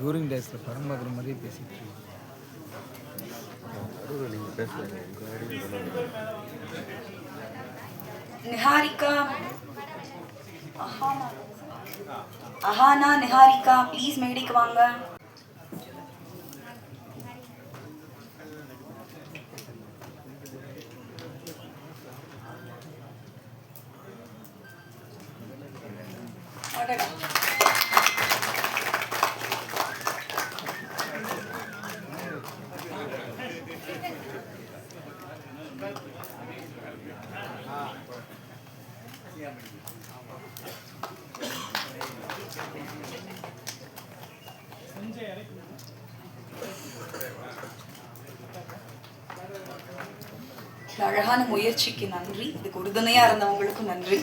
Touring டேஸில் படம் பார்க்குற மாதிரியே பேசிட்டு நிஹாரிகா. அஹானா நிஹாரிகா ப்ளீஸ் மேடைக்கு வாங்க. இந்த அழகான முயற்சிக்கு நன்றி. இதுக்கு உறுதுணையா இருந்தவங்களுக்கும் நன்றி.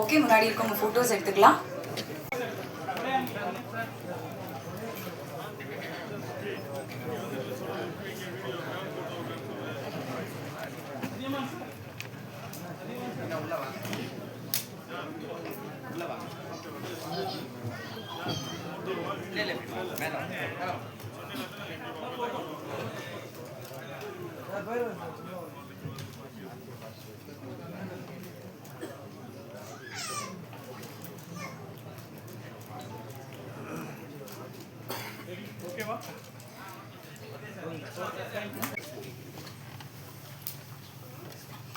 ஓகே முன்னாடி இருக்கவங்க போட்டோஸ் எடுத்துக்கலாம்.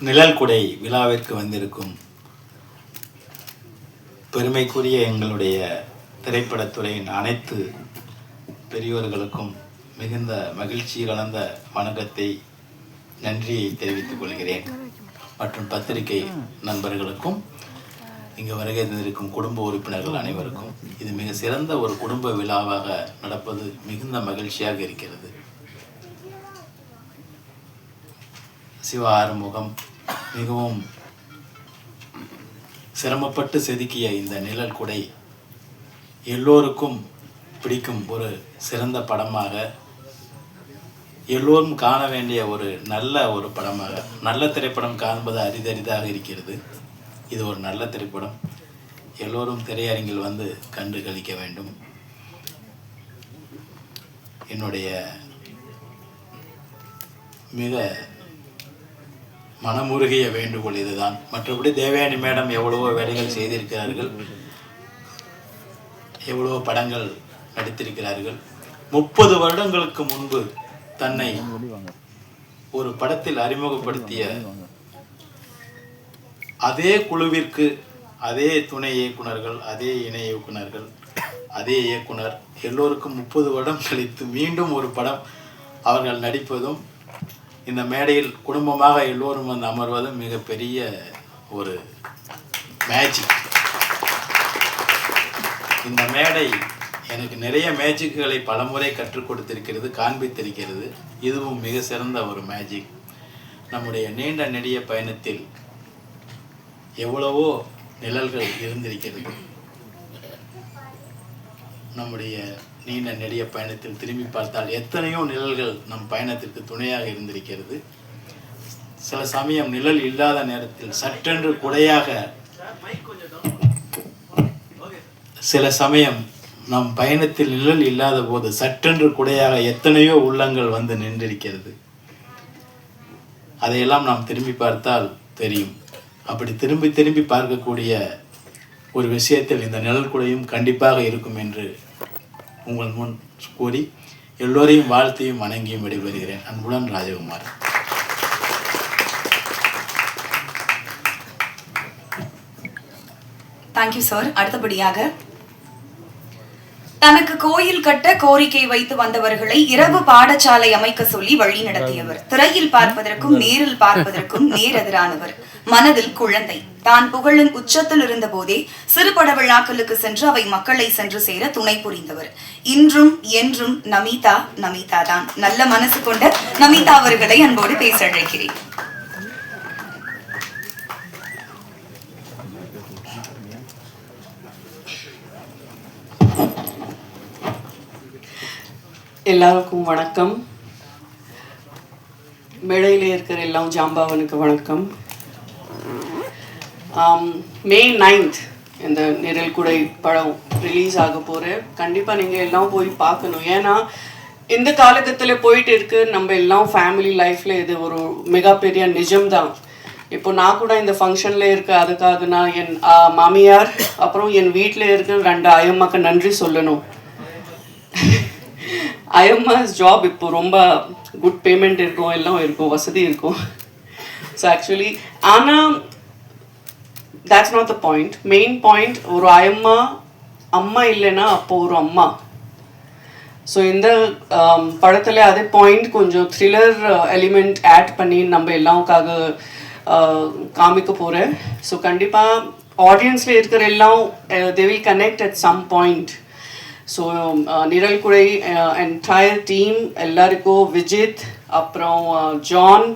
நிழல் குடை விழாவிற்கு வந்திருக்கும் பெருமைக்குரிய எங்களுடைய திரைப்படத்துறையின் அனைத்து பெரியோர்களுக்கும் மிகுந்த மகிழ்ச்சி கலந்த வணக்கத்தை நன்றியை தெரிவித்துக் கொள்கிறேன். மற்றும் பத்திரிகை நண்பர்களுக்கும் இங்கு வருகை தந்திருக்கும் குடும்ப உறுப்பினர்கள் அனைவருக்கும் இது மிக சிறந்த ஒரு குடும்ப விழாவாக நடப்பது மிகுந்த மகிழ்ச்சியாக இருக்கிறது. சிவ ஆறுமுகம் மிகவும் சிரமப்பட்டு செதுக்கிய இந்த நிழல் குடை எல்லோருக்கும் பிடிக்கும் ஒரு சிறந்த படமாக எல்லோரும் காண வேண்டிய ஒரு நல்ல ஒரு படமாக நல்ல திரைப்படம் காண்பது அரிதரிதாக இருக்கிறது. இது ஒரு நல்ல திரைப்படம். எல்லோரும் திரையரங்கில் வந்து கண்டு கழிக்க வேண்டும். என்னுடைய மிக மனமுருகிய வேண்டுகோள் இதுதான். மற்றபடி தேவயானி மேடம் எவ்வளவோ வேலைகள் செய்திருக்கிறார்கள். எவ்வளவோ படங்கள் நடித்திருக்கிறார்கள். முப்பது வருடங்களுக்கு முன்பு தன்னை ஒரு படத்தில் அறிமுகப்படுத்திய அதே குழுவிற்கு அதே துணை இயக்குனர்கள் அதே இணை இயக்குனர்கள் அதே இயக்குனர் எல்லோருக்கும் முப்பது வருடம் கழித்து மீண்டும் ஒரு படம் அவர்கள் நடிப்பதும் இந்த மேடையில் குடும்பமாக எல்லோரும் வந்து அமர்வது மிகப்பெரிய ஒரு மேஜிக் இந்த மேடை எனக்கு நிறைய மேஜிக்குகளை பலமுறை கற்றுக் கொடுத்திருக்கிறது காண்பித்திருக்கிறது. இதுவும் மிக சிறந்த ஒரு மேஜிக் நம்முடைய நீண்ட நெடிய பயணத்தில் எவ்வளவோ நிழல்கள் இருந்திருக்கிறது. நம்முடைய நீண்ட நெடிய பயணத்தில் திரும்பி பார்த்தால் எத்தனையோ நிழல்கள் நம் பயணத்திற்கு துணையாக இருந்திருக்கிறது. சில சமயம் நிழல் இல்லாத நேரத்தில் சட்டென்று குடையாக சில சமயம் நம் பயணத்தில் நிழல் இல்லாத போது சட்டென்று குடையாக எத்தனையோ உள்ளங்கள் வந்து நின்றிருக்கிறது. அதையெல்லாம் நாம் திரும்பி பார்த்தால் தெரியும். அப்படி திரும்பி திரும்பி பார்க்கக்கூடிய ஒரு விஷயத்தில் இந்த நிழல் குடையும் கண்டிப்பாக இருக்கும் என்று உங்கள் முன் கூறி எல்லோரையும் வாழ்த்தியும் வணங்கியும் விடைபெறுகிறேன். அன்புடன் ராஜகுமார். தேங்க்யூ சார் அடுத்தபடியாக தனக்கு கோயில் கட்ட கோரிக்கை வைத்து வந்தவர்களை இரவு பாடசாலை அமைக்க சொல்லி வழி நடத்தியவர். திரையில் பார்ப்பதற்கும் நேரில் பார்ப்பதற்கும் நேரெதிரானவர். மனதில் குழந்தை. தான் புகழின் உச்சத்தில் இருந்த போதே சிறுபட விழாக்களுக்கு சென்று அவை மக்களை சென்று சேர துணை புரிந்தவர். இன்றும் என்றும் நமிதா நமிதா தான் நல்ல மனசு கொண்ட நமிதா அவர்களை அன்போடு பேச அழைக்கிறேன். எல்லாருக்கும் வணக்கம். மேடையில் இருக்கிற எல்லாம் ஜாம்பாவனுக்கு வணக்கம். மே நைன்த் இந்த நிரல் குடை படம் ரிலீஸ் ஆக போகிற கண்டிப்பாக நீங்கள் எல்லாம் போய் பார்க்கணும். ஏன்னா இந்த காலகட்டத்தில் போயிட்டு இருக்கு. நம்ம எல்லாம் ஃபேமிலி லைஃப்பில் இது ஒரு மிகப்பெரிய நிஜம்தான். இப்போ நான் கூட இந்த ஃபங்க்ஷனில் இருக்க அதுக்காக நான் என் மாமியார் அப்புறம் என் வீட்டில் இருக்க ரெண்டு அயம்மாக்கு நன்றி சொல்லணும். ஐஎம்எஸ் ஜாப் இப்போ ரொம்ப குட் பேமெண்ட் இருக்கும் எல்லாம் இருக்கும் வசதி இருக்கும். ஸோ ஆக்சுவலி ஆனால் that's not the point main point ஒரு அம்மா அம்மா இல்லைன்னா அப்போ ஒரு அம்மா. ஸோ இந்த um, படத்தில் அதே பாயிண்ட் கொஞ்சம் த்ரில்லர் எலிமெண்ட் ஆட் பண்ணி நம்ம எல்லாருக்காக uh, காமிக்க போகிறேன் ஸோ கண்டிப்பாக ஆடியன்ஸில் இருக்கிற எல்லாம் they will connect at some point so Nizhal Kudai entire team எல்லாருக்கும் விஜித் அப்புறம் ஜான்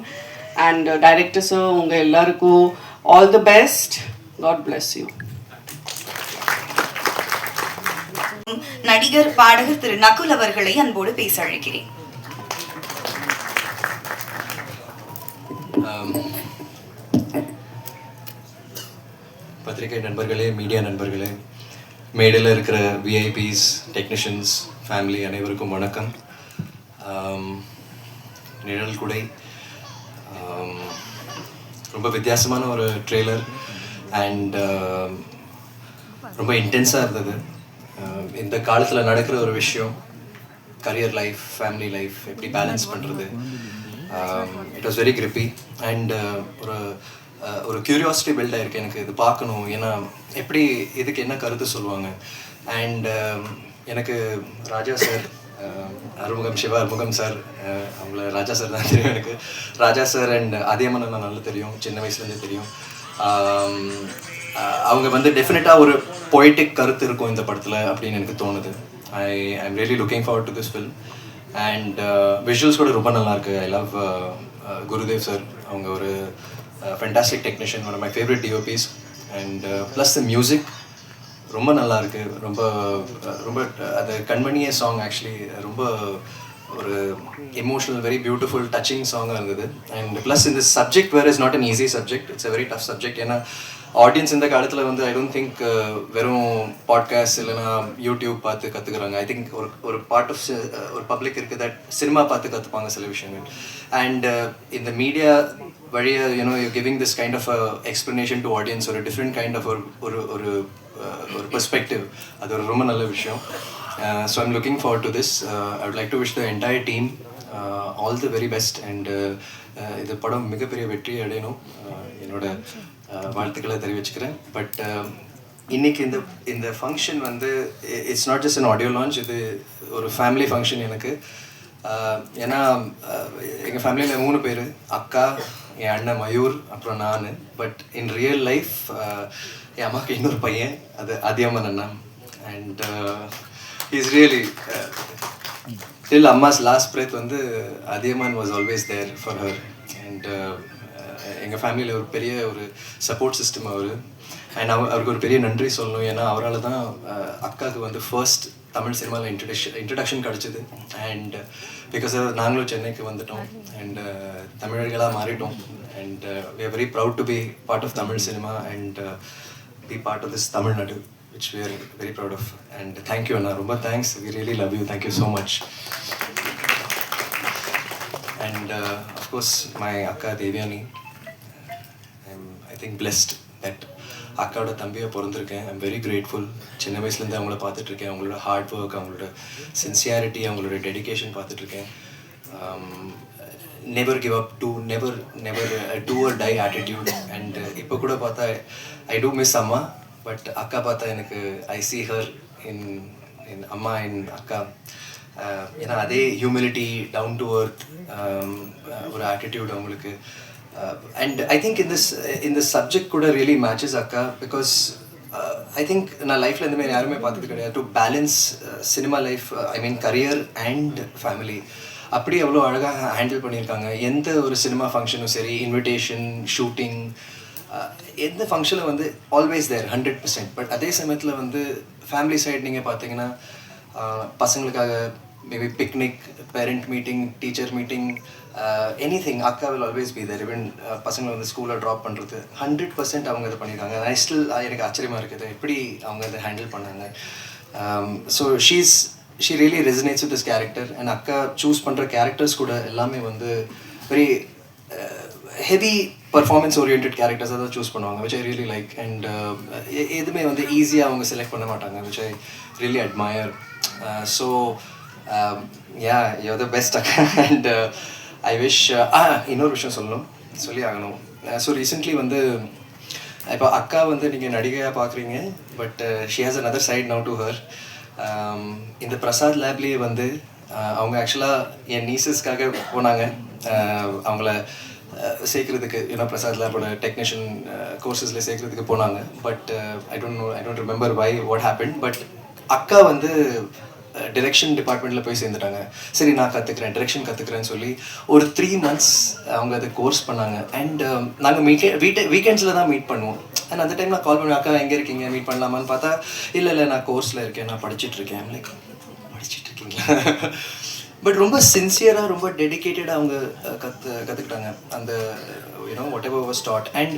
அண்ட் டைரக்டர்ஸு உங்கள் எல்லாருக்கும் all the best god bless you நடிகர் பாடகர் திரு நகுல் அவர்களை அன்போடு பேச அழைக்கிறேன் ஆம். பத்திரிகை நண்பர்களே மீடியா நண்பர்களே மேடையில் இருக்கிற விஐபிஸ் டெக்னீஷியன்ஸ் ஃபேமிலி அனைவருக்கும் வணக்கம். நிழல் குடை. ரொம்ப வித்தியாசமான ஒரு ட்ரெய்லர். அண்ட் ரொம்ப இன்டென்ஸாக இருந்தது. இந்த காலத்தில் நடக்கிற ஒரு விஷயம் கரியர் லைஃப் ஃபேமிலி லைஃப் எப்படி பேலன்ஸ் பண்ணுறது it was very creepy and ஒரு ஒரு க்யூரியாசிட்டி பில்ட் ஆகிருக்கு எனக்கு இது பார்க்கணும். ஏன்னா எப்படி இதுக்கு என்ன கருத்து சொல்லுவாங்க? அண்ட் um, எனக்கு ராஜா சார் அறுமுகம் சிவா அறுமுகம் சார் அவங்கள ராஜா சார் தான் தெரியும் எனக்கு. ராஜா சார் அண்ட் அதியமன் அண்ணா நல்லா தெரியும் சின்ன வயசுலேருந்தே தெரியும். அவங்க வந்து டெஃபினட்டாக ஒரு பொய்டிக் கருத்து இருக்கும் இந்த படத்தில் அப்படின்னு எனக்கு தோணுது. I I'm really looking forward to this film and visuals கூட ரொம்ப நல்லாயிருக்கு ஐ லவ் குருதேவ் சார் அவங்க ஒரு fantastic technician one my favourite DOPs and plus the music ரொம்ப நல்லா இருக்குது ரொம்ப ரொம்ப அது கண்மணிய சாங் ஆக்சுவலி ரொம்ப ஒரு எமோஷனல் வெரி பியூட்டிஃபுல் டச்சிங் சாங்காக இருந்தது. அண்ட் ப்ளஸ் இந்த subject where is not an easy subject it's a very tough subject ஏன்னா ஆடியன்ஸ் இந்த காலத்தில் வந்து ஐ டோன்ட் திங்க் வெறும் பாட்காஸ்ட் இல்லைன்னா யூடியூப் பார்த்து கற்றுக்குறாங்க ஐ திங்க் ஒரு ஒரு பார்ட் ஆஃப் uh, ஒரு பப்ளிக் இருக்குது தட் சினிமா பார்த்து கற்றுப்பாங்க சில விஷயங்கள். அண்ட் uh, இந்த மீடியா வழியா you know you giving this kind of explanation to audience ஒரு டிஃப்ரெண்ட் கைண்ட் ஆஃப் ஒரு ஒரு ஒரு uh, ஒரு பெர்ஸ்பெக்டிவ் அது ஒரு ரொம்ப நல்ல விஷயம். So I'm looking for to this I would like to wish the entire team all the very best and இது படம் மிகப்பெரிய வெற்றி அடையணும். என்னோட வாழ்த்துக்களை தெரிவிச்சுக்கிறேன். பட் um, இன்னைக்கு இந்த இந்த ஃபங்க்ஷன் வந்து it's not just an audio launch இது ஒரு ஃபேமிலி ஃபங்க்ஷன் எனக்கு. ஏன்னா எங்கள் ஃபேமிலியில் மூணு பேர். அக்கா என் அண்ணன் மயூர் அப்புறம் நான். பட் இன் ரியல் லைஃப் என் அம்மாவுக்கு இன்னொரு பையன் அது அதியம்மன் அண்ணா. அண்ட் இஸ் ரியலி டில் அம்மாஸ் லாஸ்ட் பிரேத் வந்து Athiyaman was always there for her and எங்கள் ஃபேமிலியில் ஒரு பெரிய ஒரு சப்போர்ட் சிஸ்டம் அவர். அண்ட் அவ அவருக்கு ஒரு பெரிய நன்றி சொல்லணும். ஏன்னா அவரால் தான் அக்காவுக்கு வந்து ஃபர்ஸ்ட் தமிழ் சினிமாவில் இன்ட்ரடக்ஷன் இன்ட்ரடக்ஷன் கிடச்சிது. அண்ட் பிகாஸ் நாங்களும் சென்னைக்கு வந்துட்டோம். அண்ட் தமிழர்களாக மாறிட்டோம். And we are very proud to be part of Tamil cinema. And be part of this Tamil Nadu which we are very proud of and thank you அண்ணா. ரொம்ப thanks we really love you thank you so much and of course my அக்கா Devayani. Think blessed that அக்காவோட தம்பியை பிறந்திருக்கேன். I'm very grateful சின்ன வயசுலேருந்து அவங்கள பார்த்துட்ருக்கேன். அவங்களோட hard work அவங்களோட சின்சியாரிட்டி அவங்களோட டெடிகேஷன் பார்த்துட்ருக்கேன். Never give up do never never do or die attitude and இப்போ கூட பார்த்தா ஐ டூ மிஸ் அம்மா பட் அக்கா பார்த்தா எனக்கு ஐ சி ஹர் இன் இன் அம்மா இன் அக்கா. Uh, ஏன்னா அதே ஹியூமிலிட்டி டவுன் டு அர்த் ஒரு ஆட்டிடியூட் அவங்களுக்கு. அண்ட் ஐ திங்க் இந்த இந்த சப்ஜெக்ட் கூட ரியலி மேட்சஸ் அக்கா பிகாஸ் ஐ திங்க் நான் லைஃப்பில் இந்த மாதிரி யாருமே பார்த்தது கிடையாது to balance cinema life I mean career and family அப்படி அவ்வளோ அழகாக ஹேண்டில் பண்ணியிருக்காங்க எந்த ஒரு சினிமா ஃபங்க்ஷனும் சரி இன்விடேஷன் ஷூட்டிங் எந்த ஃபங்க்ஷனில் வந்து always there hundred percent but அதே சமயத்தில் வந்து ஃபேமிலி சைடு நீங்கள் பார்த்தீங்கன்னா பசங்களுக்காக maybe picnic parent meeting teacher meeting any thing அக்கா will always be there even பசங்களை வந்து ஸ்கூலில் ட்ராப் பண்ணுறது ஹண்ட்ரட் பர்சன்ட் அவங்க இதை பண்ணியிருக்காங்க ஐ ஸ்டில் எனக்கு ஆச்சரியமாக இருக்குது. எப்படி அவங்க இதை ஹேண்டில் பண்ணாங்க? So she's she really resonates with this character and அக்கா சூஸ் பண்ணுற கேரக்டர்ஸ் கூட எல்லாமே வந்து வெரி ஹெவி பர்ஃபார்மன்ஸ் ஓரியன்ட் கேரக்டர்ஸாக தான் சூஸ் பண்ணுவாங்க which I really like and எதுவுமே வந்து ஈஸியாக அவங்க செலக்ட் பண்ண மாட்டாங்க which I really admire so ya yo the best அக்கா. அண்ட் ஐ விஷ் ஆ இன்னொரு விஷயம் சொல்லணும் சொல்லி ஆகணும் ஸோ uh, ரீசெண்ட்லி வந்து இப்போ அக்கா வந்து நீங்கள் நடிகையாக பார்க்குறீங்க but she has another side now to her இந்த பிரசாத் லேப்லேயே வந்து uh, அவங்க ஆக்சுவலாக என் நீசஸ்க்காக போனாங்க. Uh, அவங்கள சேர்க்குறதுக்கு சேர்க்கறதுக்கு பிரசாத் லேபோட டெக்னீஷியன் கோர்சஸில் சேர்க்கறதுக்கு போனாங்க. But I don't know I don't remember why what happen but அக்கா வந்து டிரெக்ஷன் டிபார்ட்மெண்ட்டில் போய் சேர்ந்துட்டாங்க. சரி நான் கற்றுக்குறேன் டிரெக்ஷன் கற்றுக்குறேன்னு சொல்லி ஒரு த்ரீ மந்த்ஸ் அவங்க அதை கோர்ஸ் பண்ணாங்க. அண்ட் நாங்கள் மீட்டே வீட்டை வீக்கெண்ட்ஸில் தான் மீட் பண்ணுவோம். அண்ட் அந்த டைம் நான் கால் பண்ணி அக்கா எங்கே இருக்கீங்க? மீட் பண்ணலாமான்னு பார்த்தா இல்லை இல்லை நான் கோர்ஸில் இருக்கேன் நான் படிச்சுட்டு இருக்கேன். லைக் படிச்சுட்டு இருக்கீங்களா? பட் ரொம்ப சின்சியராக ரொம்ப டெடிக்கேட்டடாக அவங்க கற்று கற்றுக்கிட்டாங்க அந்த you know what ever was taught and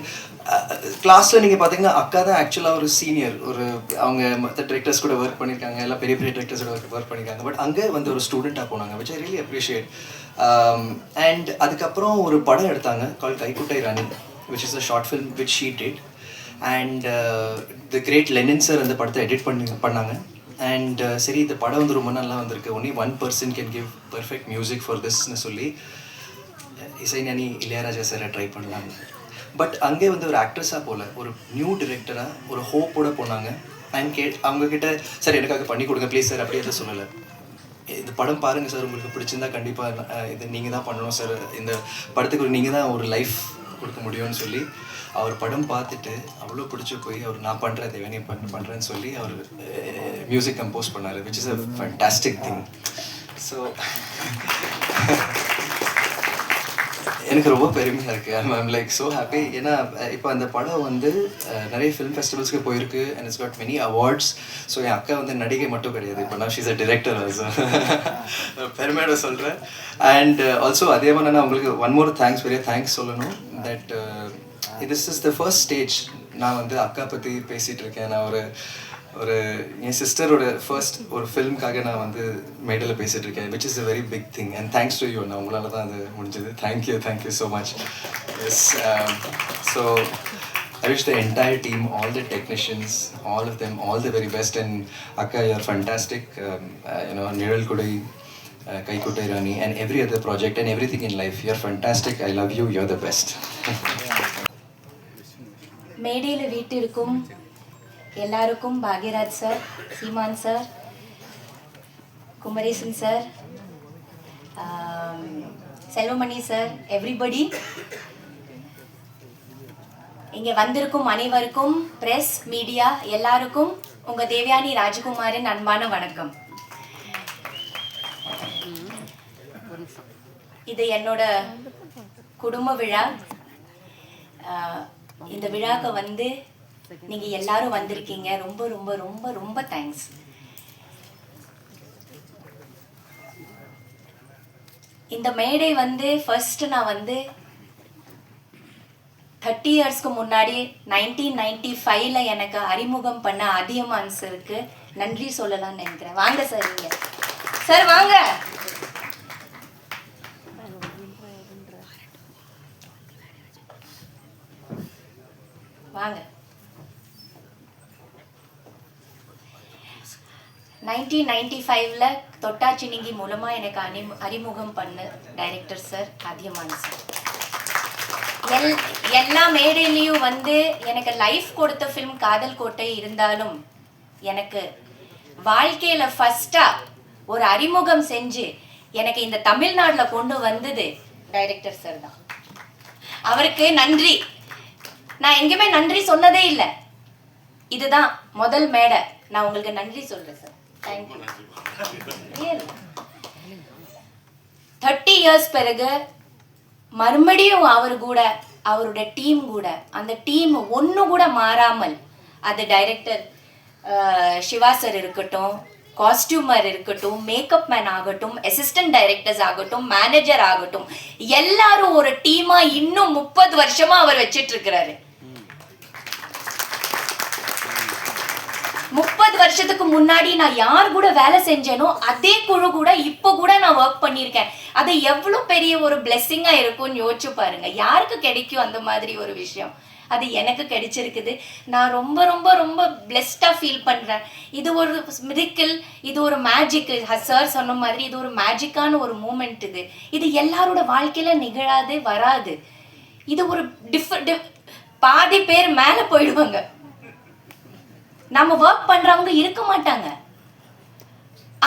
கிளாஸில் நீங்கள் பார்த்தீங்கன்னா அக்கா தான் ஆக்சுவலாக ஒரு சீனியர் ஒரு அவங்க மற்ற டிரெக்டர்ஸ் கூட ஒர்க் பண்ணியிருக்காங்க எல்லாம் பெரிய பெரிய டிரெக்டர்ஸோட ஒர்க் ஒர்க் பண்ணியிருக்காங்க பட் அங்கே வந்து ஒரு ஸ்டூடெண்ட்டாக போனாங்க which I really appreciate and அதுக்கப்புறம் ஒரு படம் எடுத்தாங்க call Kaikuttai Rani which is a short film which she did and the great Lenin sir அந்த படத்தை எடிட் பண்ணி பண்ணாங்க. அண்ட் uh, சரி இந்த படம் வந்து ரொம்ப நல்லா வந்திருக்கு. Only one person can give perfect music for திஸ்னு சொல்லி இசைஞானி இளையராஜா சாரை ட்ரை பண்ணலாம் பட் அங்கே வந்து ஒரு ஆக்ட்ரஸாக போகல ஒரு நியூ டிரெக்டராக ஒரு ஹோப்போட போனாங்க. அண்ட் கேட் அவங்கக்கிட்ட சார் எனக்காக பண்ணி கொடுங்க ப்ளீஸ் சார் அப்படி எதுவும் சொல்லலை. இந்த படம் பாருங்கள் சார் உங்களுக்கு பிடிச்சிருந்தா கண்டிப்பாக இது நீங்கள் தான் பண்ணணும் சார் இந்த படத்துக்கு நீங்கள் தான் ஒரு லைஃப் கொடுக்க முடியும்னு சொல்லி அவர் படம் பார்த்துட்டு அவ்வளோ பிடிச்சி போய் அவர் நான் பண்ணுறேன் தேவனே பண்ண பண்ணுறேன்னு சொல்லி அவர் மியூசிக் கம்போஸ் பண்ணார் which is a fantastic thing so எனக்கு ரொம்ப பெருமையாக இருக்குது I'm I'm like so happy ஏன்னா இப்போ அந்த படம் வந்து நிறைய ஃபிலிம் ஃபெஸ்டிவல்ஸ்க்கு போயிருக்கு and it's got many awards so என் அக்கா வந்து நடிகை மட்டும் கிடையாது இப்போ நான் ஷீஸ் அ டிரெக்டர் ஆல்சோ பெருமையோட சொல்கிறேன் அண்ட் ஆல்சோ அதே மாதிரி நான் உங்களுக்கு ஒன் மோர் தேங்க்ஸ் பெரிய தேங்க்ஸ் சொல்லணும் that this is the first stage நான் வந்து அக்கா பற்றி பேசிகிட்டு இருக்கேன். நான் ஒரு ஒரு என் சிஸ்டரோட ஃபர்ஸ்ட் ஒரு ஃபிலிம்காக நான் வந்து மேடையில் பேசிட்டு இருக்கேன் which is a very big thing and thanks to you நான் உங்களால தான் அது முடிஞ்சது. Thank you thank you so much yes so I wish the entire team all the technicians all of them all the very best and அக்கா you're fantastic you know Nizhal Kudai Kaikuttai Rani and every other project and every thing in life you're fantastic I love you you're the best மேடையில் வீட்டிற்கும் எல்லாருக்கும் Bhagyaraj sir Seeman sir Kumaresan sir Selvamani sir everybody இங்கே வந்திருக்கும் அனைவருக்கும் press media எல்லாருக்கும் உங்கள் தேவயானி ராஜகுமாரின் அன்பான வணக்கம். இது என்னோட குடும்ப விழா. இந்த விழாக்கு வந்து நீங்க எல்லாரும் வந்திருக்கீங்க. ரொம்ப ரொம்ப ரொம்ப ரொம்ப தேங்க்ஸ் இந்த மேடை வந்து ஃபர்ஸ்ட் நான் வந்து தேர்ட்டி இயர்ஸ்க்கு முன்னாடி நைன்டீன் நைன்டி ஃபைவ்ல எனக்கு அறிமுகம் பண்ண அதியமான் சருக்கு நன்றி சொல்லலாம்னு நினைக்கிறேன். வாங்க சார் நீங்க சார் வாங்க. வாங்க. நைன்டீன் நைன்டி ஃபைவ்ல தொட்டாச்சினிங்கி மூலமா எனக்கு அணி அறிமுகம் பண்ண டைரக்டர் சார் அதியமான சார் எல் எல்லா மேடையிலையும் வந்து எனக்கு லைஃப் கொடுத்த ஃபிலிம் காதல் கோட்டை இருந்தாலும் எனக்கு வாழ்க்கையில ஃபஸ்ட்டாக ஒரு அறிமுகம் செஞ்சு எனக்கு இந்த தமிழ்நாட்டில் கொண்டு வந்தது டைரக்டர் சார் தான். அவருக்கு நன்றி. நான் எங்கேயுமே நன்றி சொன்னதே இல்லை. இதுதான் முதல் மேடை. நான் உங்களுக்கு நன்றி சொல்றேன் சார் தேங்க்யூ தேர்ட்டி இயர்ஸ் பிறகு மறுபடியும் அவர் கூட அவருடைய டீம் கூட அந்த டீம் ஒன்று கூட மாறாமல் அது டைரக்டர் சிவா சார் இருக்கட்டும் காஸ்டியூமர் இருக்கட்டும் மேக்கப் மேன் ஆகட்டும் அசிஸ்டன்ட் டைரக்டர்ஸ் ஆகட்டும் மேனேஜர் ஆகட்டும் எல்லாரும் ஒரு டீமா இன்னும் முப்பது வருஷமா அவர் வச்சிட்டு இருக்கிறாரு. முப்பது வருஷத்துக்கு முன்னாடி நான் யார் கூட வேலை செஞ்சேனோ அதே குழு கூட இப்போ கூட நான் ஒர்க் பண்ணியிருக்கேன். அது எவ்வளோ பெரிய ஒரு பிளெஸ்ஸிங்காக இருக்கும்னு யோசிச்சு பாருங்க. யாருக்கு கிடைக்கும் அந்த மாதிரி ஒரு விஷயம்? அது எனக்கு கிடைச்சிருக்குது. நான் ரொம்ப ரொம்ப ரொம்ப பிளெஸ்டாக ஃபீல் பண்ணுறேன் இது ஒரு மிரிக்கிள் இது ஒரு மேஜிக் சார் சொன்ன மாதிரி இது ஒரு மேஜிக்கான ஒரு மூமெண்ட் இது. இது எல்லாரோட வாழ்க்கையில் நிகழாது வராது. இது ஒரு டிஃப் பாதி பேர் மேலே போயிடுவாங்க. நம்ம ஒர்க் பண்றவங்க இருக்க மாட்டாங்க.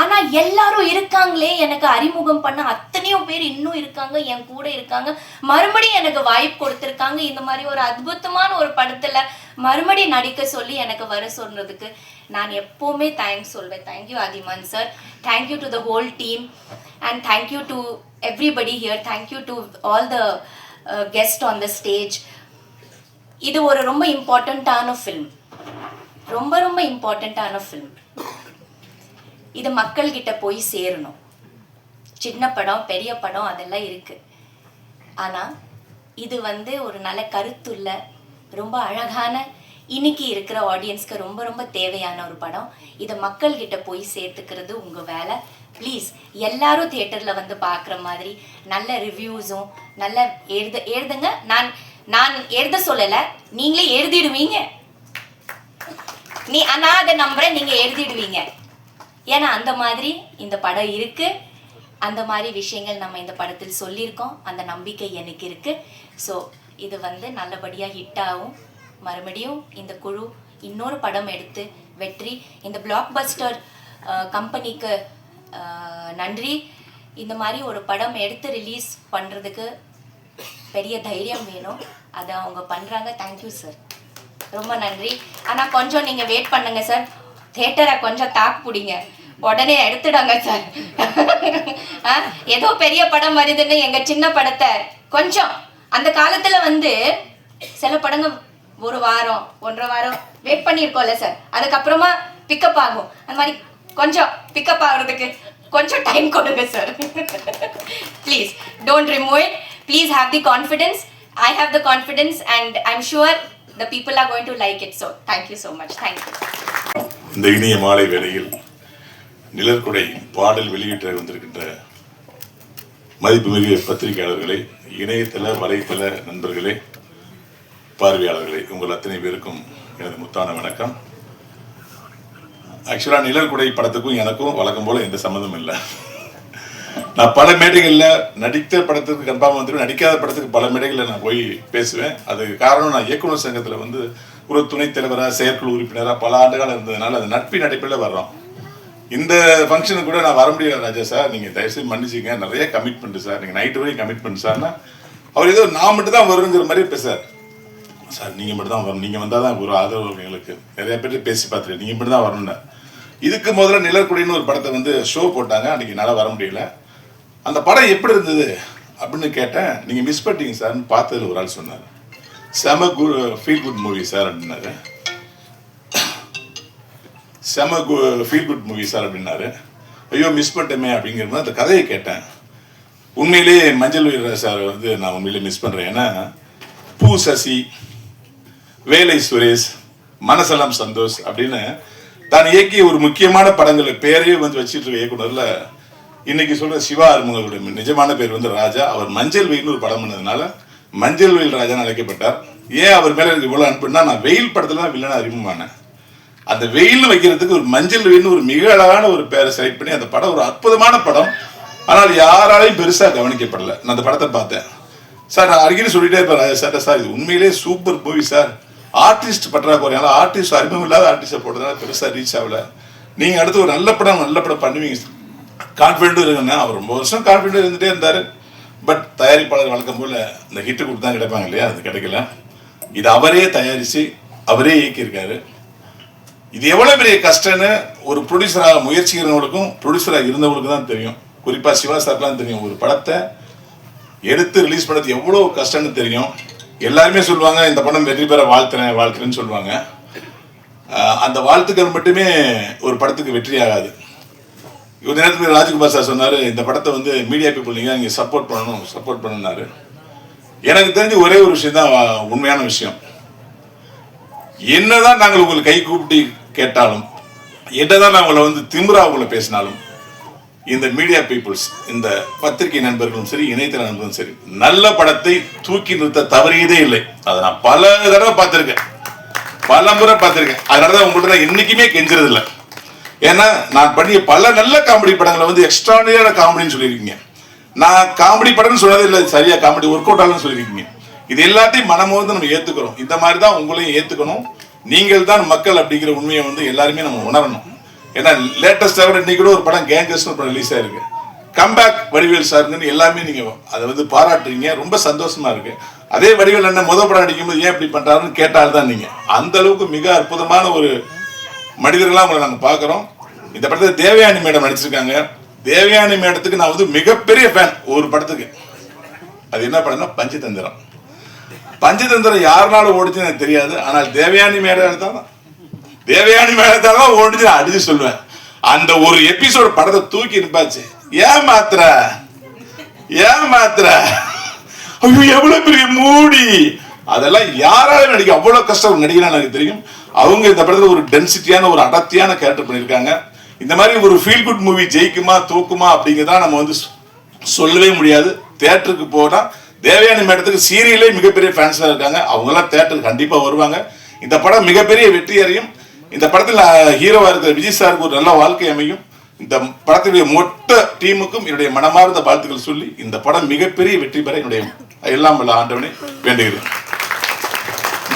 ஆனா எல்லாரும் இருக்காங்களே எனக்கு அறிமுகம் பண்ண அத்தனையோ பேர் இன்னும் இருக்காங்க என் கூட இருக்காங்க. மறுபடியும் எனக்கு வாய்ப்பு கொடுத்துருக்காங்க. இந்த மாதிரி ஒரு அற்புதமான ஒரு படத்துல மறுபடியும் நடிக்க சொல்லி எனக்கு வர சொன்னதுக்கு நான் எப்பவுமே தேங்க்ஸ் சொல்வேன். Thank you Athiyaman sir thank you to the whole team and thank you to everybody here thank you to all the guest on the stage இது ஒரு ரொம்ப இம்பார்ட்டண்ட்டான ஃபில்ம் ரொம்ப ரொம்ப இம்பார்ட்டண்ட்டான ஃபிலிம் இது மக்கள்கிட்ட போய் சேரணும். சின்ன படம் பெரிய படம் அதெல்லாம் இருக்குது ஆனால் இது வந்து ஒரு நல்ல கருத்துள்ள ரொம்ப அழகான இன்னைக்கு இருக்கிற ஆடியன்ஸ்க்கு ரொம்ப ரொம்ப தேவையான ஒரு படம். இதை மக்கள்கிட்ட போய் சேர்த்துக்கிறது உங்கள் வேலை. ப்ளீஸ் எல்லாரும் தியேட்டரில் வந்து பார்க்குற மாதிரி நல்ல ரிவ்யூஸும் நல்ல எழுத எழுதுங்க. நான் நான் எழுத சொல்லலை. நீங்களே எழுதிடுவீங்க. நீ அநாத நம்பரை நம்புறேன் நீங்க எழுதிடுவீங்க. ஏன்னா அந்த மாதிரி இந்த படம் இருக்கு. அந்த மாதிரி விஷயங்கள் நம்ம இந்த படத்தில் சொல்லியிருக்கோம். அந்த நம்பிக்கை எனக்கு இருக்கு. ஸோ இது வந்து நல்லபடியாக ஹிட் ஆகும். மறுபடியும் இந்த குழு இன்னொரு படம் எடுத்து வெற்றி. இந்த பிளாக் பஸ்டர் கம்பெனிக்கு நன்றி. இந்த மாதிரி ஒரு படம் எடுத்து ரிலீஸ் பண்ணுறதுக்கு பெரிய தைரியம் வேணும். அதை அவங்க பண்ணுறாங்க தேங்க்யூ சார் ரொம்ப நன்றி. ஆனால் கொஞ்சம் நீங்கள் வெயிட் பண்ணுங்க சார் தேட்டரை கொஞ்சம் தாக்கு பிடிங்க. உடனே எடுத்துடாங்க சார் ஆ, ஏதோ பெரிய படம் வருதுன்னு எங்கள் சின்ன படத்தை கொஞ்சம் அந்த காலத்தில் வந்து சில படங்கள் ஒரு வாரம் ஒன்றரை வாரம் வெயிட் பண்ணியிருக்கோம்ல சார் அதுக்கப்புறமா பிக்கப் ஆகும். அந்த மாதிரி கொஞ்சம் பிக்கப் ஆகுறதுக்கு கொஞ்சம் டைம் கொடுங்க sir please don't remove it please have the confidence I have the confidence and I am sure the people are going to like it so thank you so much thank you இந்த இனிய மாலை வேளையில் நிழற்குடை பாடல் வெளியிட்ட வந்திருக்கின்ற மதிப்புமிகு பத்திரிகையாளர்களே இணையதள வலைத்தள நண்பர்களே பார்வையாளர்களே உங்கள் அத்தனை பேருக்கும் எனது முத்தான வணக்கம். ஆக்சுவலாக நிழற்குடை படத்துக்கும் எனக்கும் வழக்கம் போல எந்த சம்மந்தம் இல்லை. நான் பல மேடைகளில் நடித்த படத்துக்கு கன்ஃபார்ம் வந்துடும் நடிக்காத படத்துக்கு பல மேடைகளில் நான் போய் பேசுவேன். அதுக்கு காரணம் நான் இயக்குநர் சங்கத்தில் வந்து ஒரு துணைத் தலைவராக செயற்குழு உறுப்பினராக பல ஆண்டுகள் இருந்ததுனால அது நட்பின் அடிப்படையில் வர்றோம். இந்த ஃபங்க்ஷனுக்கு கூட நான் வர முடியல ராஜா சார் நீங்கள் தயவுசெய்து மன்னிச்சிங்க நிறைய கமிட்மெண்ட் சார் நீங்கள் நைட்டு வரையும் கமிட்மெண்ட் சார்னா அவர் ஏதோ நான் மட்டும் தான் வருங்கிற மாதிரி பேசார் சார் நீங்கள் மட்டும் தான் வரணும். நீங்கள் வந்தால் தான் ஒரு ஆதரவு எங்களுக்கு. நிறைய பேர் பேசி பார்த்துருக்கேன். நீங்கள் மட்டும் தான் வரணும்னு. இதுக்கு முதல்ல நிழற்குடின்னு ஒரு படத்தை வந்து ஷோ போட்டாங்க. அன்றைக்கி என்னால் வர முடியல. அந்த படம் எப்படி இருந்தது அப்படின்னு கேட்டேன். நீங்கள் மிஸ் பண்ணிட்டீங்க சார்னு பார்த்ததில் ஒரு ஆள் சொன்னார். செம good feel good movie sir அப்படின்னாரு. செம கு ஃபீல் குட் மூவி சார் அப்படின்னாரு. ஐயோ மிஸ் பண்ணிட்டேமே அப்படிங்கிற மாதிரி அந்த கதையை கேட்டேன். உண்மையிலேயே மஞ்சள் வீரர் சார் வந்து நான் உண்மையிலே மிஸ் பண்ணுறேன் ஏன்னா பூ சசி வேலை சுரேஷ் மனசலம் சந்தோஷ் அப்படின்னு தான் இயக்கிய ஒரு முக்கியமான படங்கள். பேரையே வந்து வச்சுட்டு இருக்க இயக்குனர்ல இன்னைக்கு சொல்ற சிவா அருமங்களுடைய நிஜமான பேர் வந்து ராஜா. அவர் மஞ்சள் வெயில்னு ஒரு படம் பண்ணதுனால மஞ்சள் வெயில் ராஜான்னு அழைக்கப்பட்டார். ஏன் அவர் மேல எனக்கு இவ்வளவு அனுப்புனா நான் வெயில் படத்துல தான் வில்லனா அறிமுகமானேன். அந்த வெயில் வைக்கிறதுக்கு ஒரு மஞ்சள் வெயில்னு ஒரு மிக அழகான ஒரு பேரை செலக்ட் பண்ணி அந்த படம் ஒரு அற்புதமான படம். ஆனால் யாராலையும் பெருசா கவனிக்கப்படல. நான் அந்த படத்தை பார்த்தேன். சார் நான் அடிக்கடி சொல்லிட்டே இருப்பேன் ராஜா சார் சார் இது உண்மையிலேயே சூப்பர் மூவி சார். ஆர்டிஸ்ட் பற்றாக்குறையால ஆர்டிஸ்ட் அறிமுகம் இல்லாத ஆர்டிஸ்டை போட்டதுனால பெருசா ரீச் ஆகல. நீங்க அடுத்து ஒரு நல்ல படம் நல்ல படம் பண்ணுவீங்க. கான்ஃபிடென்ட்டும் இருக்குங்க. அவர் ரொம்ப வருஷம் கான்ஃபிடென்ட் இருந்துட்டே இருந்தார். பட் தயாரிப்பாளர் வழக்கம் போல் இந்த ஹிட்டு கொடுத்து தான் கிடைப்பாங்க இல்லையா? அது கிடைக்கல. இது அவரே தயாரித்து அவரே இயக்கியிருக்காரு. இது எவ்வளோ பெரிய கஷ்டம்னு ஒரு ப்ரொடியூசராக முயற்சிக்கிறவங்களுக்கும் ப்ரொடியூசராக இருந்தவங்களுக்கும் தான் தெரியும். குறிப்பாக சிவா சார்லாம் தெரியும். ஒரு படத்தை எடுத்து ரிலீஸ் பண்ணது எவ்வளோ கஷ்டம்னு தெரியும். எல்லாருமே சொல்லுவாங்க இந்த படம் வெற்றி பெற வாழ்த்துறேன் வாழ்த்துறேன்னு சொல்லுவாங்க. அந்த வாழ்த்துக்கள் மட்டுமே ஒரு படத்துக்கு வெற்றி ஆகாது. இவர் நேரத்துக்கு ராஜ்குமார் சார் சொன்னார் இந்த படத்தை வந்து மீடியா பீப்புள் நீங்கள் நீங்கள் சப்போர்ட் பண்ணணும் சப்போர்ட் பண்ணுனாரு. எனக்கு தெரிஞ்சு ஒரே ஒரு விஷயம் தான் உண்மையான விஷயம். என்னதான் நாங்கள் உங்களை கை கூப்பிட்டு கேட்டாலும் என்னதான் நான் உங்களை வந்து திமுறா உங்களை பேசினாலும் இந்த மீடியா பீப்புள்ஸ் இந்த பத்திரிகை நண்பர்களும் சரி இணையதள நண்பர்களும் சரி நல்ல படத்தை தூக்கி நிறுத்த தவறியதே இல்லை. அதை நான் பல தடவை பார்த்துருக்கேன். பல முறை பார்த்துருக்கேன். அதனால தான் உங்கள்கிட்ட நான் என்னைக்குமே கெஞ்சுறது இல்லை ஏன்னா நான் பண்ணிய பல நல்ல காமெடி படங்களை வந்து எக்ஸ்ட்ராடினரியான காமெடின்னு சொல்லியிருக்கீங்க. நான் காமெடி படம்னு சொன்னதே இல்லை சரியா காமெடி ஒர்க் அவுட் ஆகலன்னு சொல்லியிருக்கீங்க. இது எல்லாத்தையும் மனமோ வந்து நம்ம ஏத்துக்கிறோம். இந்த மாதிரி தான் உங்களையும் ஏத்துக்கணும். நீங்கள் தான் மக்கள் அப்படிங்கிற உண்மையை வந்து எல்லாருமே நம்ம உணரணும். ஏன்னா லேட்டஸ்டாக விட இன்னைக்கு கூட ஒரு படம் கேங்கர்ஸ் ஒரு படம் ரிலீஸ் ஆயிருக்கு. கம்பேக் வடிவேல் சாருங்கன்னு எல்லாமே நீங்கள் அதை வந்து பாராட்டுறீங்க. ரொம்ப சந்தோஷமா இருக்கு. அதே வடிவேல் என்ன முத படம் அடிக்கும்போது ஏன் இப்படி பண்றாருன்னு கேட்டால்தான் நீங்க. அந்த அளவுக்கு மிக அற்புதமான ஒரு மனிதர்களாக அவங்களை நாங்கள் பார்க்குறோம். இந்த படத்தில் தேவயானி மேடம் நடிச்சிருக்காங்க. தேவயானி மேடத்துக்கு நான் வந்து மிகப்பெரிய ஃபேன் ஒரு படத்துக்கு. அது என்ன படம்னா பஞ்சதந்திரம். பஞ்சதந்திரம் யாருனாலும் ஓடிச்சுன்னு எனக்கு தெரியாது. ஆனால் தேவயானி மேடம் எடுத்தால் தான் தேவயானி மேடத்தால் தான் ஓடிச்சு நான் அடிச்சு சொல்லுவேன். அந்த ஒரு எபிசோடு படத்தை தூக்கி இருப்பாச்சு ஏன் மாத்திர ஏன் மாத்திர ஐயோ எவ்வளவு பெரிய மூடி? அதெல்லாம் யாராலும் நடிக்க அவ்வளவு கஷ்டம் நடிக்கிறான்னு எனக்கு தெரியும். அவங்க இந்த படத்துல ஒரு டென்சிட்டியான ஒரு அடர்த்தியான கேரக்டர் பண்ணியிருக்காங்க. இந்த மாதிரி ஒரு ஃபீல் குட் மூவி ஜெயிக்குமா தூக்குமா அப்படிங்கிறதா நம்ம வந்து சொல்லவே முடியாது. தேட்டருக்கு போனா தேவயானி மேடத்துக்கு சீரியலே மிகப்பெரிய ஃபேன்ஸாக இருக்காங்க. அவங்கெல்லாம் தேட்டருக்கு கண்டிப்பாக வருவாங்க. இந்த படம் மிகப்பெரிய வெற்றியரையும் இந்த படத்தில் ஹீரோவாக இருக்கிற விஜய் சாருக்கு ஒரு நல்ல வாழ்க்கை அமையும். இந்த படத்தினுடைய மொத்த டீமுக்கும் என்னுடைய மனமார்ந்த வாழ்த்துக்கள் சொல்லி இந்த படம் மிகப்பெரிய வெற்றி பெற என்னுடைய எல்லாம் வல்ல ஆண்டவனை வேண்டுகிறேன்.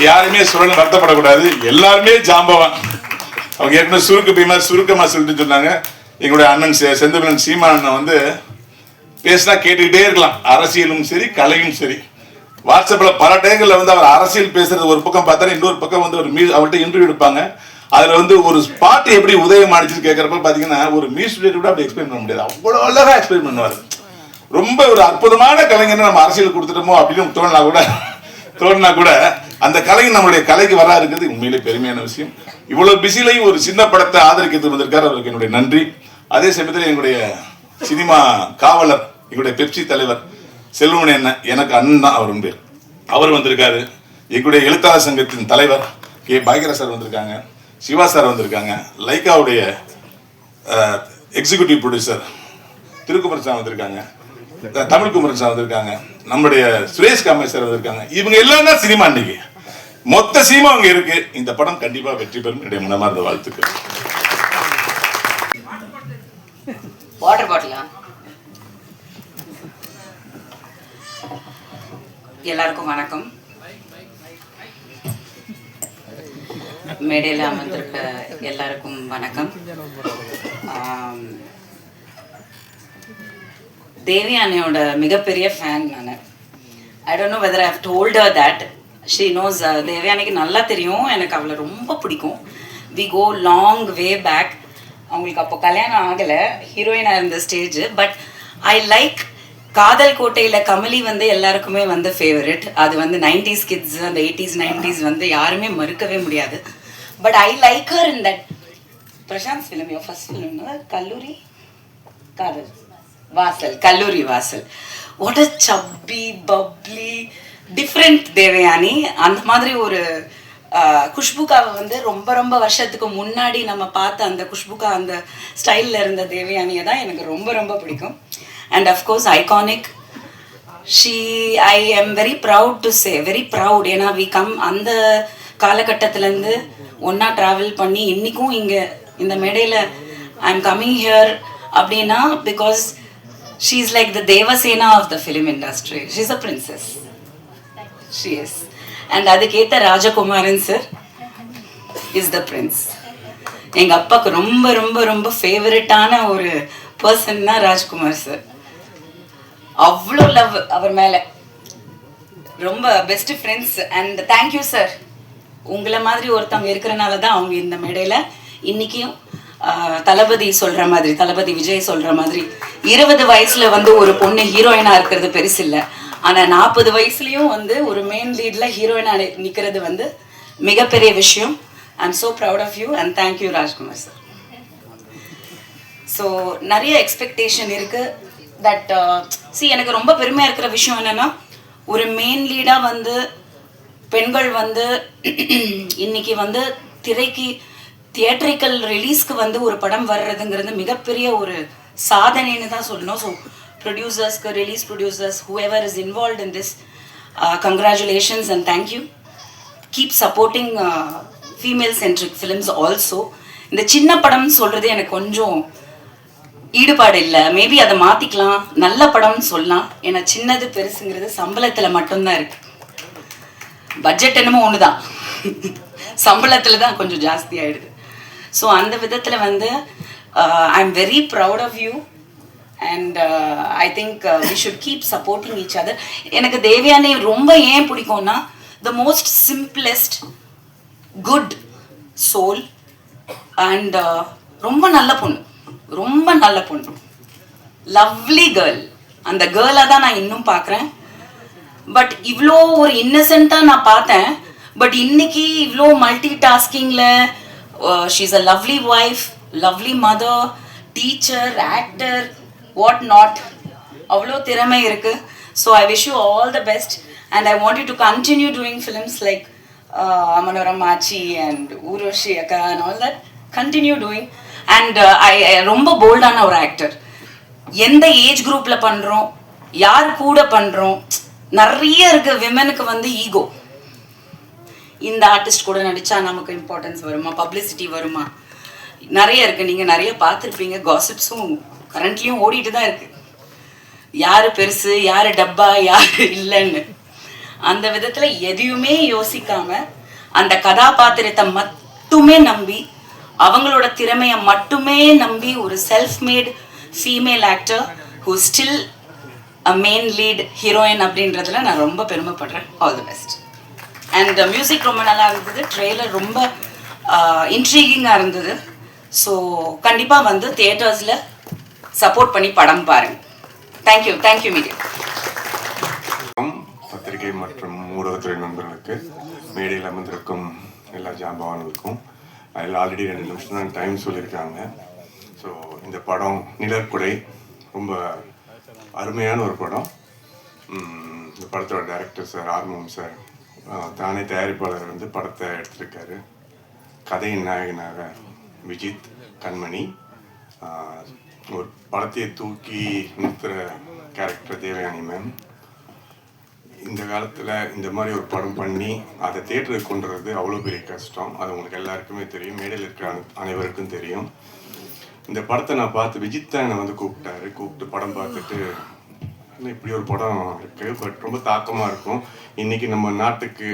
யாருமே சுரன் வருத்தப்படக்கூடாது. எல்லாருமே ஜாம்பவான். அவங்க ஏற்கனவே சுருக்கு பீமா சுருக்கமா சொல்லிட்டு சொன்னாங்க. எங்களுடைய அண்ணன் செ- செந்தமிழன் சீமா அண்ணன் வந்து பேசினா கேட்டுக்கிட்டே இருக்கலாம். அரசியலும் சரி கலையும் சரி. வாட்ஸ்அப்ல பல டயங்கள்ல வந்து அவர் அரசியல் பேசுறது ஒரு பக்கம் பார்த்தா இன்னொரு பக்கம் வந்து ஒரு மீ அவர்கிட்ட இன்டர்வியூ எடுப்பாங்க. அதுல வந்து ஒரு பாட்டு எப்படி உதயம் ஆடிச்சுன்னு கேட்கறப்ப பாத்தீங்கன்னா ஒரு மியூசிக் கூட அப்படி எக்ஸ்பிளைன் பண்ண முடியாது. அவ்வளவு அழகா எக்ஸ்பிளைன் பண்ணுவார். ரொம்ப ஒரு அற்புதமான கலைஞரை நம்ம அரசியல் கொடுத்துட்டோமோ அப்படின்னு தோணலாம் கூட தோணுனா கூட அந்த கலைஞர் நம்மளுடைய கலைக்கு வரா இருக்கிறது உண்மையிலே பெருமையான விஷயம். இவ்வளவு பிஸிலையும் ஒரு சின்ன படத்தை ஆதரிக்கிறது வந்திருக்காரு அவருக்கு என்னுடைய நன்றி. அதே சமயத்தில் எங்களுடைய சினிமா காவலர் எங்களுடைய பெப்சி தலைவர் செல்வன் என்ன எனக்கு அண்ணன் தான் அவர் பேர் அவர் வந்திருக்காரு. எங்களுடைய எழுத்தாளர் சங்கத்தின் தலைவர் கே. பாக்யரா சார் வந்திருக்காங்க. சிவா சார் வந்திருக்காங்க. லைக்காவுடைய எக்ஸிகியூட்டிவ் ப்ரொடியூசர் திருக்குமர் சார் வந்திருக்காங்க. தமிழ் குமரன் சார் வந்திருக்காங்க. நம்முடைய சுரேஷ் காமேஷ் சார் வந்திருக்காங்க. இவங்க எல்லாம் தான் சினிமா இன்னைக்கு மொத்த சினிமா அங்க இருக்கு. இந்த படம் கண்டிப்பா வெற்றி பெறும். என்னுடைய மனமார்ந்த வாழ்த்துக்கள். வாட்டர் பாட்டிலா? எல்லாருக்கும் வணக்கம். மேடையில் அமர்ந்திருக்க எல்லாருக்கும் வணக்கம். தேவி அண்ணையோட மிகப்பெரிய ஃபேன் நான். I don't know whether I have told her that she knows தேவயானிக்கு நல்லா தெரியும். எனக்கு அவளை ரொம்ப பிடிக்கும். We go long way back அவங்களுக்கு அப்போ கல்யாணம் ஆகலை. ஹீரோயினாக இருந்த ஸ்டேஜ் பட் ஐ லைக் காதல் கோட்டையில் கமலி வந்து எல்லாருக்குமே வந்து ஃபேவரட் அது வந்து நைன்டிஸ் கிட்ஸ் அந்த எயிட்டிஸ் நைன்டிஸ் வந்து யாருமே மறுக்கவே முடியாது. But I like her in that Prashanth film yo first film Kalloori? Kadhal. Vaasal கல்லூரி வாசல். ஒட சப்பி பப்ளி டிஃப்ரெண்ட் தேவயானி. அந்த மாதிரி ஒரு குஷ்புகாவை வந்து ரொம்ப ரொம்ப வருஷத்துக்கு முன்னாடி நம்ம பார்த்த அந்த குஷ்புகா அந்த ஸ்டைலில் இருந்த தேவயானியை தான் எனக்கு ரொம்ப ரொம்ப பிடிக்கும். And of course iconic she I am very proud to say very proud ஏன்னா வி கம் அந்த காலகட்டத்திலேருந்து ஒன்றா ட்ராவல் பண்ணி இன்றைக்கும் இங்கே இந்த மேடையில் ஐ எம் கம்மிங் ஹியர் அப்படின்னா because she is like the Devasena of the film industry she is a princess she is and அதுக்கேற்ற Rajakumaran sir is the prince எங்கள் அப்பாவுக்கு ரொம்ப ரொம்ப ரொம்ப ஃபேவரட்டான ஒரு பர்சன்னா ராஜ்குமார் சார் அவ்வளோ லவ் அவர் மேலே. ரொம்ப best friends and thank you sir உங்களை மாதிரி ஒருத்தவங்க இருக்கிறனால தான் அவங்க இந்த மேடையில் இன்றைக்கியும் தளபதி சொல்கிற மாதிரி தளபதி விஜய் சொல்கிற மாதிரி இருபது வயசில் வந்து ஒரு பொண்ணு ஹீரோயினாக இருக்கிறது பெருசு இல்லை. ஆனால் நாற்பது வயசுலேயும் வந்து ஒரு மெயின் லீடில் ஹீரோயினா நிற்கிறது வந்து மிகப்பெரிய விஷயம். I am so proud of you and thank you Rajkumar sir so நிறைய எக்ஸ்பெக்டேஷன் இருக்கு. தட் சி எனக்கு ரொம்ப பெருமையாக இருக்கிற விஷயம் என்னன்னா ஒரு மெயின் லீடாக வந்து பெண்கள் வந்து இன்னைக்கு வந்து திரைக்கு தியேட்ரிக்கல் ரிலீஸ்க்கு வந்து ஒரு படம் வர்றதுங்கிறது மிகப்பெரிய ஒரு சாதனைன்னு தான் சொல்லணும். So ப்ரொடியூசர்ஸ்க்கு release producers whoever is involve in this congratulations and thank you keep supporting female centric films also இந்த சின்ன படம்னு சொல்கிறது எனக்கு கொஞ்சம் ஈடுபாடு இல்லை. மேபி அதை மாற்றிக்கலாம் நல்ல படம்னு சொல்லலாம். ஏன்னா சின்னது பெருசுங்கிறது சம்பளத்தில் மட்டும்தான் இருக்கு. பட்ஜெட் என்னமோ ஒன்று தான் சம்பளத்தில் தான் கொஞ்சம் ஜாஸ்தி ஆகிடுது ஸோ அந்த விதத்தில் வந்து I am very proud of you and I think we should keep supporting each other எனக்கு தேவியானே ரொம்ப ஏன் பிடிக்கும்னா the most simplest good soul and ரொம்ப நல்ல பொண்ணு. ரொம்ப நல்ல பொண்ணு. லவ்லி கேர்ள் அந்த கேர்ளாக தான் நான் இன்னும் பார்க்குறேன். பட் இவ்வளோ ஒரு இன்னசென்ட்டாக நான் பார்த்தேன். பட் இன்னைக்கு இவ்வளோ multi டாஸ்கிங்கில் she's a lovely wife lovely mother teacher actor what not அவ்வளோ திறமை இருக்கு. So I wish you all the best and I want you to continue doing films like Manorama Aachi and Urvashi அக்கா and all that continue doing and I ரொம்ப போல்டான ஒரு actor எந்த age குரூப்பில் பண்ணுறோம் யார் கூட பண்ணுறோம் நிறைய இருக்குது விமனுக்கு வந்து ஈகோ இந்த ஆர்டிஸ்ட் கூட நடித்தா நமக்கு இம்பார்ட்டன்ஸ் வருமா? பப்ளிசிட்டி வருமா? நிறைய இருக்குது நீங்கள் நிறைய பார்த்துருப்பீங்க. காசிப்ஸும் கரண்ட்லேயும் ஓடிட்டு தான் இருக்குது யார் பெருசு யார் டப்பா யாரு இல்லைன்னு. அந்த விதத்தில் எதையுமே யோசிக்காமல் அந்த கதாபாத்திரத்தை மட்டுமே நம்பி அவங்களோட திறமையை மட்டுமே நம்பி ஒரு self made female actor who still a main lead heroine அப்படின்றதுல நான் ரொம்ப பெருமைப்படுறேன். All the best and music ரொம்ப நல்லா இருந்தது. ட்ரெய்லர் ரொம்ப இன்ட்ரீகிங்காக இருந்தது. ஸோ கண்டிப்பாக வந்து தியேட்டர்ஸில் சப்போர்ட் பண்ணி படம் பாருங்க. தேங்க்யூ தேங்க்யூ மீடியா பத்திரிகை மற்றும் ஊடகத்துறை நண்பர்களுக்கு மேடையில் அமர்ந்திருக்கும் எல்லா ஜாம்பவான்களுக்கும் அதில் ஆல்ரெடி ரெண்டு நிமிஷம் தான் டைம் சொல்லியிருக்காங்க. ஸோ இந்த படம் நிழற்குடை ரொம்ப அருமையான ஒரு படம். இந்த படத்தோட டைரக்டர் சார் ஆர்மம் சார் தானே தயாரிப்பாளர் வந்து படத்தை எடுத்திருக்காரு. கதையின் நாயகனாக விஜித் கண்மணி. ஒரு படத்தையே தூக்கி நிறுத்துகிற கேரக்டர் தேவயானி மேம் இந்த காலத்தில் இந்த மாதிரி ஒரு படம் பண்ணி அதை தேட்டருக்கு கொண்டு வர்றது அவ்வளோ பெரிய கஷ்டம். அது உங்களுக்கு எல்லாருக்குமே தெரியும். மேடையில் இருக்கிற அனைவருக்கும் தெரியும். இந்த படத்தை நான் பார்த்து விஜித் தான் என்னை வந்து கூப்பிட்டாரு. கூப்பிட்டு படம் பார்த்துட்டு "என்ன இப்படி ஒரு படம் இருக்குது பட் ரொம்ப தாக்கமாக இருக்கும். இன்னைக்கு நம்ம நாட்டுக்கு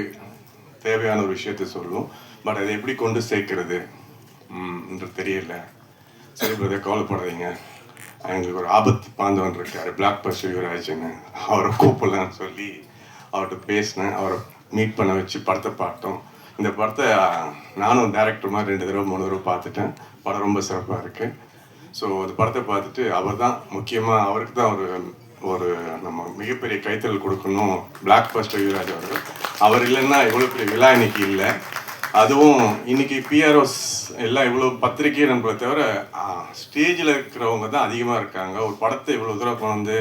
தேவையான ஒரு விஷயத்த சொல்லும். பட் அதை எப்படி கொண்டு சேர்க்கறது? என்று தெரியல. சரி பிரதர் கவலைப்படாதீங்க. எங்களுக்கு ஒரு ஆபத்து பாந்தவன் இருக்காரு பிளாக் பஸ் யுவராஜ்னு. அவரை கூப்பிடலான்னு சொல்லி அவர்கிட்ட பேசினேன். அவரை மீட் பண்ண வச்சு படத்தை பார்த்தோம். இந்த படத்தை நானும் டேரக்டர் மாதிரி ரெண்டு தடவை மூணு தடவை பார்த்துட்டேன். படம் ரொம்ப சிறப்பாக இருக்குது ஸோ அந்த படத்தை பார்த்துட்டு அவர் தான் முக்கியமாக அவருக்கு தான் ஒரு ஒரு நம்ம மிகப்பெரிய கைத்தல் கொடுக்கணும் பிளாக் பஸ்டர் யுவராஜ் அவர்கள். அவர் இல்லைன்னா இவ்வளோ பெரிய விழா இன்னைக்கு இல்லை. அதுவும் இன்னைக்கு பிஆர்ஓஸ் எல்லாம் இவ்வளோ பத்திரிக்கை நம்மளை தவிர ஸ்டேஜில் இருக்கிறவங்க தான் அதிகமாக இருக்காங்க. ஒரு படத்தை இவ்வளோ தூரம் கொண்டு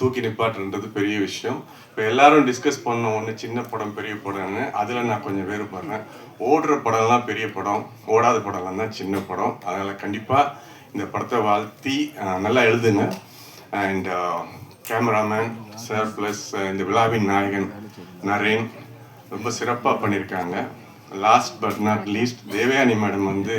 தூக்கி நிப்பாட்டுன்றது பெரிய விஷயம். இப்போ எல்லாரும் டிஸ்கஸ் பண்ண ஒன்று சின்ன படம் பெரிய படம்னு. அதில் நான் கொஞ்சம் வேறுபடுறேன். ஓடுற படம்லாம் பெரிய படம் ஓடாத படம்லாம் தான் சின்ன படம். அதனால் கண்டிப்பாக இந்த படத்தை வாழ்த்தி நல்லா எழுதுங்க. அண்ட் கேமராமேன் சார் ப்ளஸ் இந்த விழாவின் நாயகன் நரேன் ரொம்ப சிறப்பாக பண்ணியிருக்காங்க last but not least Devayani madam வந்து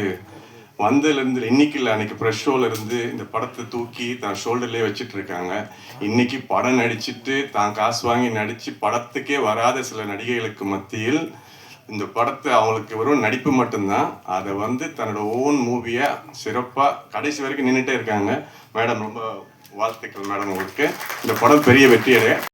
வந்ததுலேருந்து இன்னைக்கு இல்லை அன்னைக்கு ப்ரெஷ் ஷோலேருந்து இந்த படத்தை தூக்கி தான் ஷோல்டர்லேயே வச்சுட்டு இருக்காங்க இன்னைக்கு படம் நடிச்சுட்டு தான் காசு வாங்கி நடித்து படத்துக்கே வராத சில நடிகைகளுக்கு மத்தியில் இந்த படத்தை அவங்களுக்கு வெறும் நடிப்பு மட்டும்தான் அதை வந்து தன்னோட ஓன் மூவியை சிறப்பாக கடைசி வரைக்கும் நின்றுட்டே இருக்காங்க. மேடம் ரொம்ப வாழ்த்துக்கள் மேடம் உங்களுக்கு. இந்த படம் பெரிய வெற்றி